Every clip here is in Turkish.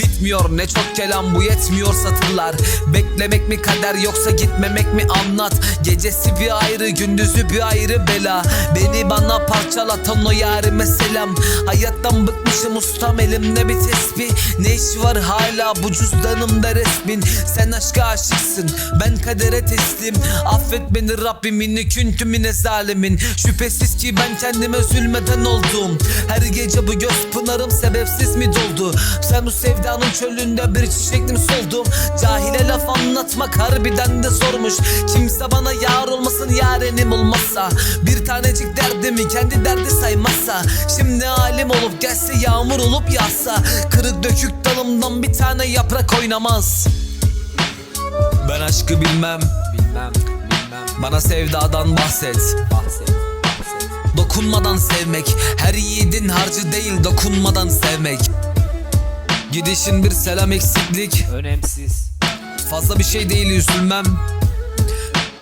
yetmiyor Ne çok kelam bu yetmiyor satırlar Beklemek mi kader yoksa gitmemek mi anlat. Gecesi bir ayrı gündüzü bir ayrı bela. Beni bana parçalatan o yarime selam. Hayattan bıkmışım ustam elimde bir tesbih. Ne iş var hala bu cüzdanımda resmin? Sen aşka aşıksın ben kadere teslim. Affet beni Rabbim inni küntü mine zalimin Şüphesiz ki ben kendime zulmeden oldum. Her gece bu göz pınarım sebepsiz mi doldu? Sen bu sevdanın çölünde bir çiçektim soldum. Cahile laf anlatmak harbiden de zormuş. Kimse bana yar olmasın yarenim olmazsa Bir tanecik derdimi kendi derdi saymazsa Şimdi halim olup gelse yağmur olup yağsa. Kırık dökük dalımdan bir tane yaprak oynamaz. Ben aşkı bilmem. Bilmem, bilmem. Bana sevdadan bahset. Bahset, bahset. Dokunmadan sevmek. Her yiğidin harcı değil dokunmadan sevmek Gidişin bir selam eksiklik Önemsiz. Fazla bir şey değil üzülmem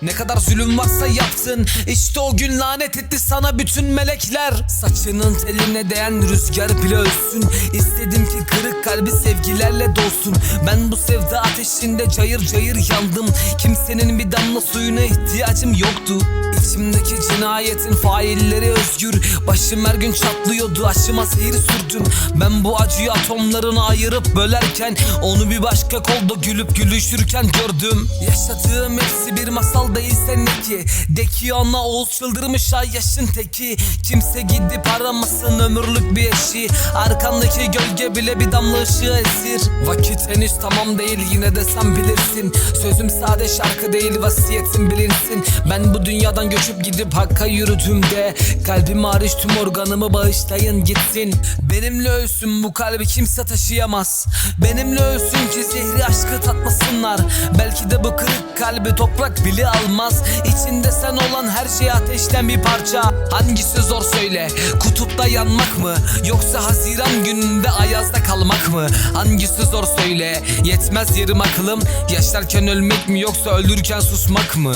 ne kadar zulüm varsa yaptın. İşte o gün lanet etti sana bütün melekler. Saçının teline değen rüzgar bile ölsün. İstedim ki kırık kalbi sevgilerle dolsun. Ben bu sevda ateşinde cayır cayır yandım. Kimsenin bir damla suyuna ihtiyacım yoktu. İçimdeki cinayetin failleri özgür. Başım her gün çatlıyordu aşıma seyir sürdüm. Ben bu acıyı atomlarına ayırıp bölerken Onu bir başka kolda gülüp gülüşürken gördüm. Yaşadığım hepsi bir masal değilse ne ki De ki ana oğul çıldırmış ay yaşın teki. Kimse gidip aramasın ömürlük bir eşi. Arkandaki gölge bile bir damla ışığı esir. Vakit henüz tamam değil yine de sen bilirsin. Sözüm sade şarkı değil vasiyetim bilinsin. Ben bu dünyadan göçüp gidip Hakk'a yürüdüğümde Kalbim hariç tüm organımı bağışlayın gitsin. Benimle ölsün bu kalbi kimse taşıyamaz. Benimle ölsün ki zehri aşkı tatmasınlar. Belki de bu kırık kalbi toprak bile almaz. İçinde sen olan her şey ateşten bir parça. Hangisi zor söyle kutupta yanmak mı? Yoksa haziran gününde ayazda kalmak mı? Hangisi zor söyle yetmez yarım akılım Yaşarken ölmek mi yoksa ölürken susmak mı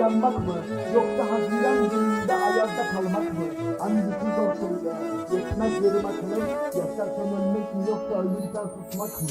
yanmak mı? Yoksa haziran gününde ayazda kalmak mı? Hangisi zor söyle? Yetmez yarım akılım. Yaşarken ölmek mi yoksa ölürken susmak mı?